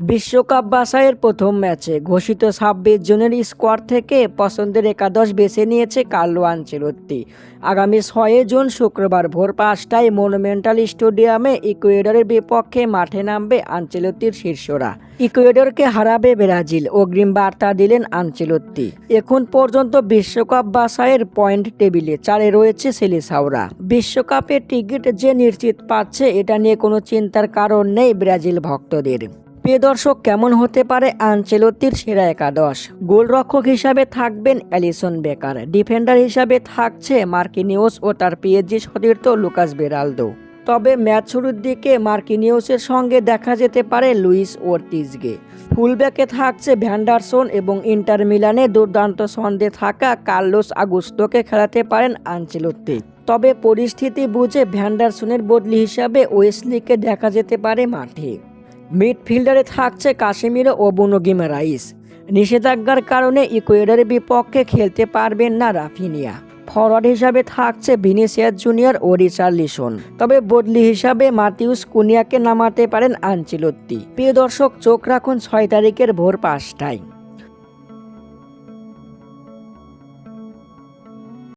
বিশ্বকাপ বাছাইয়ের প্রথম ম্যাচে ঘোষিত ছাব্বিশ জনের স্কোয়াড থেকে পছন্দের একাদশ বেছে নিয়েছে কার্লো আনচেলত্তি। আগামী ছয় জুন শুক্রবার ভোর পাঁচটায় মনুমেন্টাল স্টেডিয়ামে ইকুয়েডরের বিপক্ষে মাঠে নামবে আনচেলত্তির শীর্ষরা। ইকুয়েডরকে হারাবে ব্রাজিল, অগ্রিম বার্তা দিলেন আনচেলত্তি। এখন পর্যন্ত বিশ্বকাপ বাছাইয়ের পয়েন্ট টেবিলে চারে রয়েছে সেলিসাওরা। বিশ্বকাপের টিকিট যে নিশ্চিত পাচ্ছে, এটা নিয়ে কোনো চিন্তার কারণ নেই ব্রাজিল ভক্তদের। প্রিয় দর্শক কেমন হতে পারে আনচেলত্তির সেরা একাদশ? গোলরক্ষক হিসাবে থাকবেন অ্যালিসন বেকার। ডিফেন্ডার হিসাবে থাকছে মার্কিনিউস ও তার পিএসজি সতীর্থ লুকাস বেরালদো। তবে ম্যাচ শুরুর দিকে মার্কিনিউসের সঙ্গে দেখা যেতে পারে লুইস ওর্তিজগে ফুলব্যাকে থাকছে ভ্যান্ডারসন এবং ইন্টার মিলানে দুর্দান্ত ছন্দে থাকা কার্লোস আগুস্তোকে খেলাতে পারেন আনচেলত্তি। তবে পরিস্থিতি বুঝে ভ্যান্ডারসনের বদলি হিসাবে ওয়েসলিকে দেখা যেতে পারে মাঠে। মিডফিল্ডারে থাকছে কাশ্মীর ও বুনো গিমারাইস। নিষেধাজ্ঞার কারণে ইকুয়েডারের বিপক্ষে খেলতে পারবেন না রাফিনিয়া। ফরওয়ার্ড হিসাবে থাকছে ভিনিসিয়াস জুনিয়র ও রিচার্লিসন। তবে বদলি হিসাবে মাতিউস কুনিয়াকে নামাতে পারেন আনচিলত্তি প্রিয় দর্শক, চোখ রাখুন ছয় তারিখের ভোর পাঁচটায়।